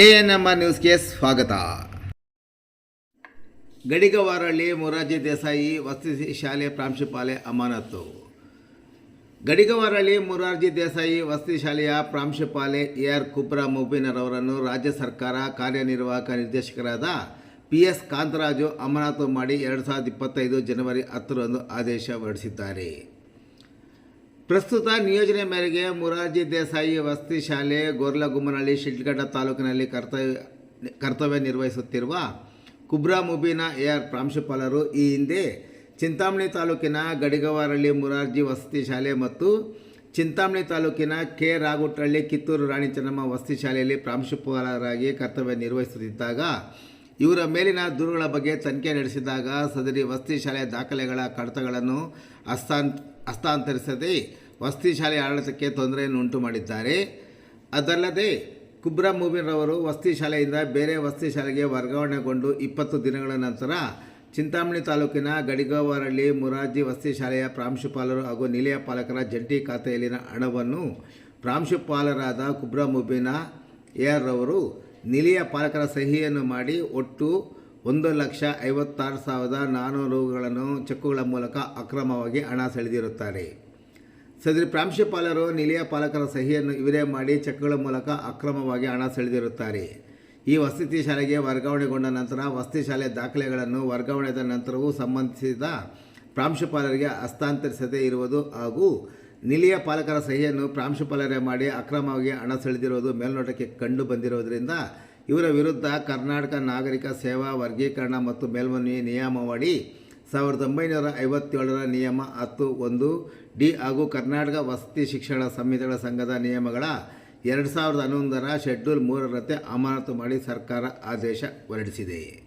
A N M R ನ್ಯೂಸ್ಗೆ ಸ್ವಾಗತ. ಗಡಿಗವಾರಳ್ಳಿ ಮೊರಾರ್ಜಿ ದೇಸಾಯಿ ವಸತಿ ಶಾಲೆ ಪ್ರಾಂಶುಪಾಲೆ ಅಮಾನತು ಗಡಿಗವಾರಳ್ಳಿ ಮೊರಾರ್ಜಿ ದೇಸಾಯಿ ವಸತಿ ಶಾಲೆಯ ಪ್ರಾಂಶುಪಾಲೆ ಎ ಆರ್ ಕುಬ್ರಾ ಅವರನ್ನು ರಾಜ್ಯ ಸರ್ಕಾರ ಕಾರ್ಯನಿರ್ವಾಹಕ ನಿರ್ದೇಶಕರಾದ ಪಿ ಎಸ್ ಕಾಂತರಾಜು ಅಮಾನತು ಮಾಡಿ ಎರಡು ಸಾವಿರದ ಇಪ್ಪತ್ತೈದು ಜನವರಿ ಹತ್ತರಂದು ಆದೇಶ ಹೊರಡಿಸಿದ್ದಾರೆ. ಪ್ರಸ್ತುತ ನಿಯೋಜನೆ ಮೇರೆಗೆ ಮುರಾರ್ಜಿ ದೇಸಾಯಿ ವಸತಿ ಶಾಲೆ ಗೋರ್ಲಗುಮ್ಮನಹಳ್ಳಿ ಶಿಡ್ಲಘಟ್ಟ ತಾಲೂಕಿನಲ್ಲಿ ಕರ್ತವ್ಯ ಕರ್ತವ್ಯ ನಿರ್ವಹಿಸುತ್ತಿರುವ ಕುಬ್ರಾ ಮುಬೀನ ಎ ಆರ್ ಪ್ರಾಂಶುಪಾಲರು ಈ ಹಿಂದೆ ಚಿಂತಾಮಣಿ ತಾಲೂಕಿನ ಗಡಿಗವಾರಳ್ಳಿ ಮುರಾರ್ಜಿ ವಸತಿ ಶಾಲೆ ಮತ್ತು ಚಿಂತಾಮಣಿ ತಾಲೂಕಿನ ಕೆ ರಾಗುಟ್ಟಹಳ್ಳಿ ಕಿತ್ತೂರು ರಾಣಿ ಚೆನ್ನಮ್ಮ ವಸತಿ ಶಾಲೆಯಲ್ಲಿ ಪ್ರಾಂಶುಪಾಲರಾಗಿ ಕರ್ತವ್ಯ ನಿರ್ವಹಿಸುತ್ತಿದ್ದಾಗ ಇವರ ಮೇಲಿನ ದೂರುಗಳ ಬಗ್ಗೆ ತನಿಖೆ ನಡೆಸಿದಾಗ ಸದರಿ ವಸತಿ ಶಾಲೆಯ ದಾಖಲೆಗಳ ಕಡತಗಳನ್ನು ಹಸ್ತಾಂತ ಹಸ್ತಾಂತರಿಸದೆ ವಸತಿ ಶಾಲೆ ಆಡಳಿತಕ್ಕೆ ತೊಂದರೆಯನ್ನು ಉಂಟು ಮಾಡಿದ್ದಾರೆ. ಅದಲ್ಲದೆ ಕುಬ್ರಾ ಮೂಬಿನವರು ವಸತಿ ಶಾಲೆಯಿಂದ ಬೇರೆ ವಸತಿ ಶಾಲೆಗೆ ವರ್ಗಾವಣೆಗೊಂಡು ಇಪ್ಪತ್ತು ದಿನಗಳ ನಂತರ ಚಿಂತಾಮಣಿ ತಾಲೂಕಿನ ಗಡಿಗಾವರಳ್ಳಿ ಮುರಾರ್ಜಿ ವಸತಿ ಶಾಲೆಯ ಪ್ರಾಂಶುಪಾಲರು ಹಾಗೂ ನಿಲಯ ಪಾಲಕರ ಜಂಟಿ ಖಾತೆಯಲ್ಲಿನ ಹಣವನ್ನು ಪ್ರಾಂಶುಪಾಲರಾದ ಕುಬ್ರಾ ಮುಬೀನಾ ಎ ಆರ್ ರವರು ನಿಲಯ ಪಾಲಕರ ಸಹಿಯನ್ನು ಮಾಡಿ ಒಟ್ಟು ಒಂದು ಲಕ್ಷ ಐವತ್ತಾರು ಸಾವಿರದ ನಾನ್ನೂರು ರೂಗಳನ್ನು ಚೆಕ್ಕುಗಳ ಮೂಲಕ ಅಕ್ರಮವಾಗಿ ಹಣ ಸೆಳೆದಿರುತ್ತಾರೆ. ಸದರಿ ಪ್ರಾಂಶುಪಾಲರು, ನಿಲಯ ಪಾಲಕರ ಸಹಿಯನ್ನು ಇವರೇ ಮಾಡಿ ಚೆಕ್ಗಳ ಮೂಲಕ ಅಕ್ರಮವಾಗಿ ಹಣ ಸೆಳೆದಿರುತ್ತಾರೆ. ಈ ವಸತಿ ಶಾಲೆಗೆ ವರ್ಗಾವಣೆಗೊಂಡ ನಂತರ ವಸತಿ ಶಾಲೆ ದಾಖಲೆಗಳನ್ನು ವರ್ಗಾವಣೆದ ನಂತರವೂ ಸಂಬಂಧಿಸಿದ ಪ್ರಾಂಶುಪಾಲರಿಗೆ ಹಸ್ತಾಂತರಿಸದೇ ಇರುವುದು ಹಾಗೂ ನಿಲಿಯ ಪಾಲಕರ ಸಹಿಯನ್ನು ಪ್ರಾಂಶುಪಾಲರೇ ಮಾಡಿ ಅಕ್ರಮವಾಗಿ ಹಣ ಸೆಳೆದಿರುವುದು ಮೇಲ್ನೋಟಕ್ಕೆ ಕಂಡು ಬಂದಿರುವುದರಿಂದ ಇವರ ವಿರುದ್ಧ ಕರ್ನಾಟಕ ನಾಗರಿಕ ಸೇವಾ ವರ್ಗೀಕರಣ ಮತ್ತು ಮೇಲ್ಮನವಿ ನಿಯಮಾವಳಿ ಸಾವಿರದ ಒಂಬೈನೂರ ಐವತ್ತೇಳರ ನಿಯಮ ಹತ್ತು ಒಂದು ಡಿ ಹಾಗೂ ಕರ್ನಾಟಕ ವಸತಿ ಶಿಕ್ಷಣ ಸಂಹಿತೆಗಳ ಸಂಘದ ನಿಯಮಗಳ ಎರಡು ಸಾವಿರದ ಹನ್ನೊಂದರ ಶೆಡ್ಯೂಲ್ ಮೂರರಂತೆ ಅಮಾನತು ಮಾಡಿ ಸರ್ಕಾರ ಆದೇಶ ಹೊರಡಿಸಿದೆ.